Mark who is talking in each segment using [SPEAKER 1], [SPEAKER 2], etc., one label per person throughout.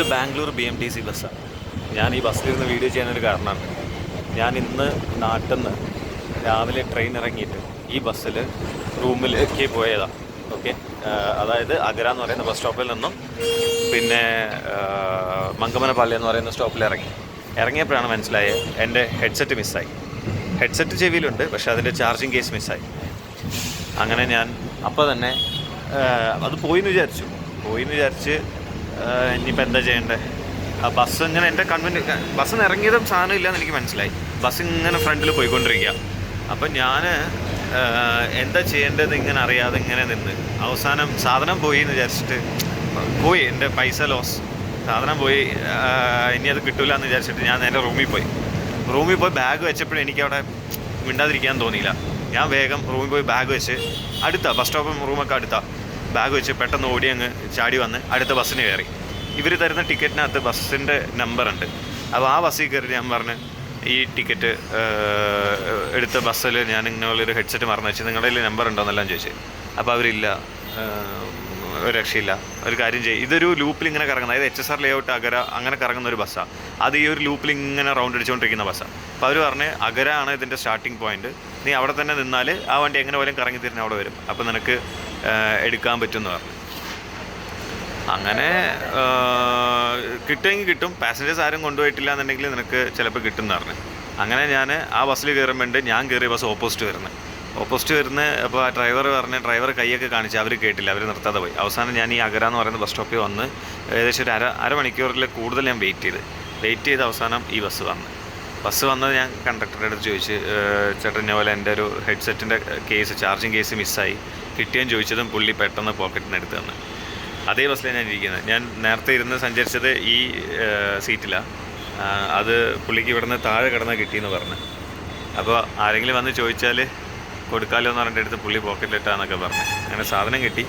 [SPEAKER 1] ഇത് Bangalore B M T C ബസ്സാണ് ഞാൻ ഈ ബസ്സിലിരുന്ന് വീഡിയോ ചെയ്യാനൊരു കാരണമാണ്. ഞാൻ ഇന്ന് നാട്ടിൽ നിന്ന് രാവിലെ ട്രെയിൻ ഇറങ്ങിയിട്ട് ഈ ബസ്സിൽ റൂമിലേക്ക് പോയതാണ് ഓക്കെ അതായത് അഗര എന്ന് പറയുന്ന ബസ് സ്റ്റോപ്പിൽ നിന്നും പിന്നെ മങ്കമനപ്പള്ളി എന്ന് പറയുന്ന സ്റ്റോപ്പിൽ ഇറങ്ങി. ഇറങ്ങിയപ്പോഴാണ് മനസ്സിലായത് എന്റെ ഹെഡ്സെറ്റ് മിസ്സായി ഹെഡ്സെറ്റ് ചെവിയിലുണ്ട് പക്ഷേ അതിന്റെ ചാർജിങ് കേസ് മിസ്സായി അങ്ങനെ ഞാൻ അപ്പോൾ തന്നെ അത് പോയിന്ന് വിചാരിച്ചു. പോയിന്ന് വിചാരിച്ച് ഇനിയിപ്പോൾ എന്താ ചെയ്യേണ്ടത് ആ ബസ് ഇങ്ങനെ എന്റെ കൺവെന്റ് ബസ് ഇറങ്ങിയതും സാധനം ഇല്ലയെന്ന് എനിക്ക് മനസ്സിലായി. ബസ് ഇങ്ങനെ ഫ്രണ്ടിൽ പോയിക്കൊണ്ടിരിക്കുക അപ്പം ഞാൻ എന്താ ചെയ്യേണ്ടത് ഇങ്ങനെ അറിയാതെ ഇങ്ങനെ നിന്ന്. അവസാനം സാധനം പോയി എന്ന് വിചാരിച്ചിട്ട് പോയി എന്റെ പൈസ ലോസ് സാധനം പോയി ഇനി അത് കിട്ടില്ല എന്ന് വിചാരിച്ചിട്ട് ഞാൻ നേരെ റൂമിൽ പോയി. റൂമിൽ പോയി ബാഗ് വെച്ചപ്പോഴും എനിക്കവിടെ മിണ്ടാതിരിക്കാൻ തോന്നിയില്ല. ഞാൻ വേഗം റൂമിൽ പോയി ബാഗ് വെച്ച് അടുത്ത ബസ് സ്റ്റോപ്പും റൂമൊക്കെ അടുത്ത. ബാഗ് വെച്ച് പെട്ടെന്ന് ഓടി അങ്ങ് ചാടി വന്ന് അടുത്ത ബസ്സിന് കയറി. ഇവർ തരുന്ന ടിക്കറ്റിനകത്ത് ബസ്സിന്റെ നമ്പറുണ്ട്. അപ്പോൾ ആ ബസ്സിൽ കയറി ഞാൻ പറഞ്ഞ് ഈ ടിക്കറ്റ് എടുത്ത ബസ്സിൽ ഞാൻ ഇങ്ങനെയുള്ളൊരു ഹെഡ്സെറ്റ് മറന്നു വെച്ച് നിങ്ങളുടെ കയ്യിൽ നമ്പർ ഉണ്ടോയെന്നെല്ലാം ചോദിച്ചു. അപ്പോൾ അവരില്ല ഒരു രക്ഷയില്ല. ഒരു കാര്യം ചെയ്യും. ഇതൊരു ലൂപ്പിൽ ഇങ്ങനെ കറങ്ങുന്നത് അതായത് H S R layout അഗര അങ്ങനെ കറങ്ങുന്ന ഒരു ബസ്സാണ് അത് ഈ ഒരു ലൂപ്പിൽ ഇങ്ങനെ റൗണ്ട് അടിച്ചുകൊണ്ടിരിക്കുന്ന ബസ്സാണ് അപ്പോൾ അവർ പറഞ്ഞ് അഗര ആണ് ഇതിന്റെ സ്റ്റാർട്ടിംഗ് പോയിന്റ് നീ അവിടെ തന്നെ നിന്നാൽ ആ വണ്ടി എങ്ങനെ പോലും കറങ്ങി തിരിഞ്ഞ് അവിടെ വരും. അപ്പോൾ നിനക്ക് എടുക്കാൻ പറ്റുമെന്ന് പറഞ്ഞു. അങ്ങനെ കിട്ടുമെങ്കിൽ കിട്ടും. പാസഞ്ചേഴ്സ് ആരും കൊണ്ടുപോയിട്ടില്ല എന്നുണ്ടെങ്കിൽ നിനക്ക് ചിലപ്പോൾ കിട്ടും എന്ന് പറഞ്ഞു. അങ്ങനെ ഞാൻ ആ ബസ്സിൽ കയറുമ്പോൾ ഞാൻ കയറിയ ബസ് ഓപ്പോസിറ്റ് വരുന്നത് ഓപ്പോസിറ്റ് വരുന്ന അപ്പോൾ ആ ഡ്രൈവർ പറഞ്ഞ് ഡ്രൈവർ കൈയൊക്കെ കാണിച്ച് അവർ കേട്ടില്ല അവർ നിർത്താതെ പോയി. അവസാനം ഞാൻ ഈ അഗര എന്ന് പറയുന്ന ബസ് സ്റ്റോപ്പിൽ വന്ന് ഏകദേശം ഒരു അര അരമണിക്കൂറിൽ കൂടുതൽ ഞാൻ വെയിറ്റ് ചെയ്ത്. വെയിറ്റ് ചെയ്ത് അവസാനം ഈ ബസ് വന്ന്. ബസ് വന്നത് ഞാൻ കണ്ടക്ടറുടെ അടുത്ത് ചോദിച്ച് ചേട്ടനെ പോലെ എന്റെ ഒരു ഹെഡ്സെറ്റിന്റെ കേസ് ചാർജിങ് കേസ് മിസ്സായി കിട്ടിയെന്ന് ചോദിച്ചതും പുള്ളി പെട്ടെന്ന് പോക്കറ്റിന് എടുത്ത് തന്നു. അതേ ബസ്സിലാണ് ഞാൻ ഇരിക്കുന്നത്. ഞാൻ നേരത്തെ ഇരുന്ന് സഞ്ചരിച്ചത് ഈ സീറ്റിലാണ് അത് പുള്ളിക്ക് ഇവിടുന്ന് താഴെ കിടന്ന് കിട്ടിയെന്ന് പറഞ്ഞു. അപ്പോൾ ആരെങ്കിലും വന്ന് ചോദിച്ചാൽ കൊടുക്കാലോ എന്ന് പറഞ്ഞിട്ട് എടുത്ത് പുള്ളി പോക്കറ്റിലിട്ടാന്നൊക്കെ പറഞ്ഞു. അങ്ങനെ സാധനം കിട്ടി.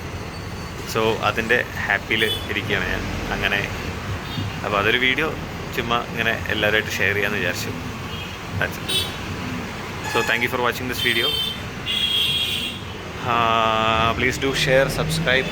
[SPEAKER 1] സോ അതിന്റെ ഹാപ്പിയിൽ ഇരിക്കുകയാണ് ഞാൻ. അങ്ങനെ അപ്പോൾ അതൊരു വീഡിയോ ചുമ്മാ ഇങ്ങനെ എല്ലാവരുമായിട്ട് ഷെയർ ചെയ്യാമെന്ന് വിചാരിച്ചു. So thank you for watching this video please do share subscribe